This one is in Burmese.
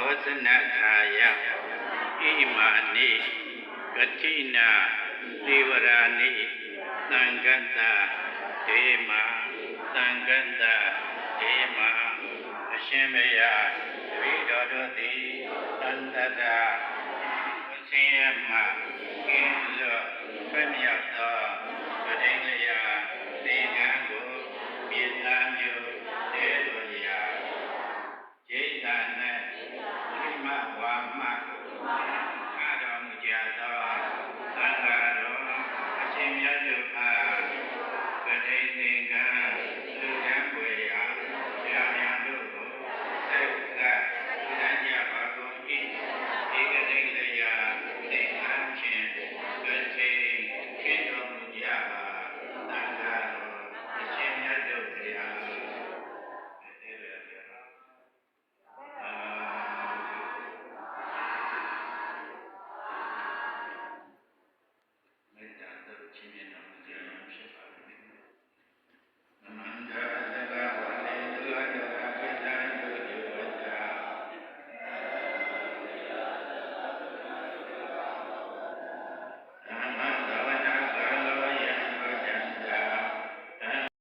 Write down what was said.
ဘောဇနထာယဣမာနိကတိနာဒေဝရာနိသံဃတ္တဒေမသံဃတ္တဒေမအရှင်မယတပိတော်တို့သည်သန္တတာဝဆင်းရဲမှ nhân được à,